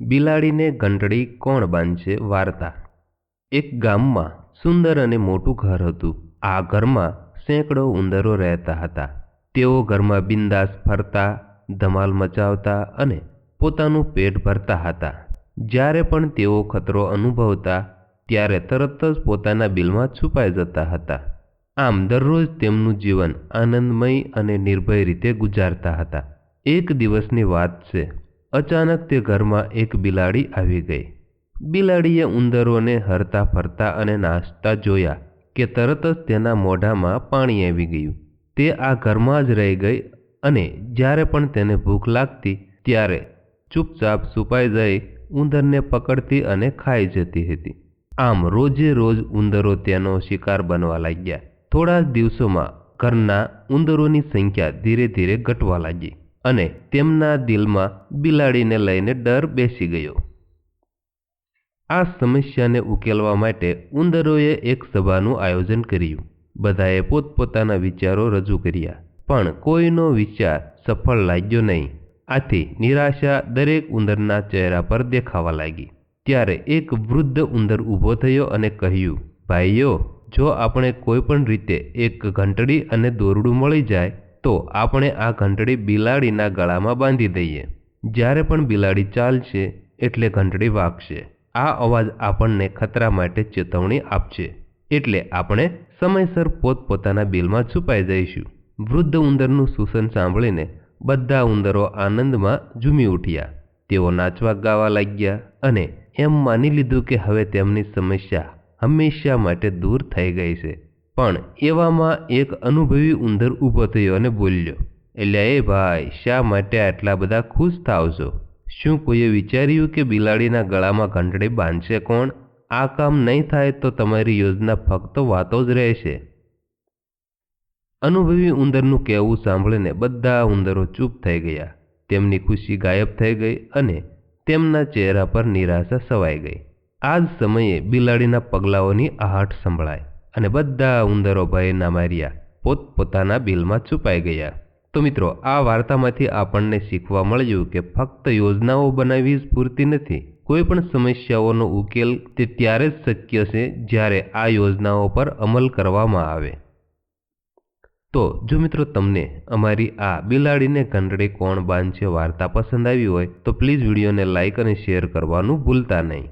બિલાડીને ઘંટડી કોણ બાંધશે વાર્તા. એક ગામમાં સુંદર અને મોટું ઘર હતું. આ ઘરમાં સેંકડો ઉંદરો રહેતા હતા. તેઓ ઘરમાં બિંદાસ ફરતા, ધમાલ મચાવતા અને પોતાનું પેટ ભરતા હતા. જ્યારે પણ તેઓ ખતરો અનુભવતા, ત્યારે તરત જ પોતાના બિલમાં છુપાઈ જતા હતા. આમ દરરોજ તેમનું જીવન આનંદમય અને નિર્ભય રીતે ગુજારતા હતા. એક દિવસની વાત છે. અચાનક તે ઘરમાં એક બિલાડી આવી ગઈ. બિલાડીએ ઉંદરોને હરતા ફરતા અને નાચતા જોયા કે તરત જ તેના મોઢામાં પાણી આવી ગયું. તે આ ઘરમાં જ રહી ગઈ અને જ્યારે પણ તેને ભૂખ લાગતી ત્યારે ચૂપચાપ સુપાઈ જઈ ઉંદરને પકડતી અને ખાઈ જતી હતી. આમ રોજે રોજ ઉંદરો તેનો શિકાર બનવા લાગ્યા. થોડા દિવસોમાં ઘરના ઉંદરોની સંખ્યા ધીરે ધીરે ઘટવા લાગી. અને તેમના દિલમાં બિલાડીને લઈને ડર બેસી ગયો. આ સમસ્યાને ઉકેલવા માટે ઉંદરોએ એક સભાનું આયોજન કર્યું. બધાએ પોતપોતાના વિચારો રજૂ કર્યા, પણ કોઈનો વિચાર સફળ લાગ્યો નહીં. આથી નિરાશા દરેક ઉંદરના ચહેરા પર દેખાવા લાગી. ત્યારે એક વૃદ્ધ ઉંદર ઊભો થયો અને કહ્યું, ભાઈઓ, જો આપણે કોઈ પણ રીતે એક ઘંટડી અને દોરડું મળી જાય તો આપણે આ ઘંટડી બિલાડીના ગળામાં બાંધી દઈએ. જ્યારે પણ બિલાડી ચાલશે, એટલે ઘંટડી વાગશે. આ અવાજ આપણને ખતરા માટે ચેતવણી આપશે. એટલે આપણે સમયસર પોતપોતાના બિલમાં છુપાઈ જઈશું. વૃદ્ધ ઉંદરનું સૂચન સાંભળીને બધા ઉંદરો આનંદમાં ઝૂમી ઉઠ્યા. તેઓ નાચવા ગાવા લાગ્યા અને એમ માની લીધું કે હવે તેમની સમસ્યા હંમેશા માટે દૂર થઈ ગઈ છે. પણ એવામાં એક અનુભવી ઉંદર ઊભો થયો અને બોલ્યો, એટલે એ ભાઈ, શા માટે આટલા બધા ખુશ થાવ છો? શું કોઈએ વિચાર્યું કે બિલાડીના ગળામાં ઘંટડી બાંધશે કોણ? આ કામ નહીં થાય તો તમારી યોજના ફક્ત વાતો જ રહેશે. અનુભવી ઉંદરનું કહેવું સાંભળીને બધા ઉંદરો ચૂપ થઈ ગયા. તેમની ખુશી ગાયબ થઈ ગઈ અને તેમના ચહેરા પર નિરાશા સવાઈ ગઈ. આ જ સમયે બિલાડીના પગલાઓની આહટ સંભળાય. અને બધા ઉંદરો ભયના માર્યા, પોતપોતાના બિલમાં છુપાઈ ગયા. તો મિત્રો, આ વાર્તામાંથી આપણને શીખવા મળ્યું કે ફક્ત યોજનાઓ બનાવવી જ પૂરતી નથી. કોઈ પણ સમસ્યાઓનો ઉકેલ તે ત્યારે જ શક્ય છે જ્યારે આ યોજનાઓ પર અમલ કરવામાં આવે. તો જો મિત્રો તમને અમારી આ બિલાડીને ઘંટડે કોણ બાંધશે વાર્તા પસંદ આવી હોય, તો પ્લીઝ વિડીયોને લાઇક અને શેર કરવાનું ભૂલતા નહીં.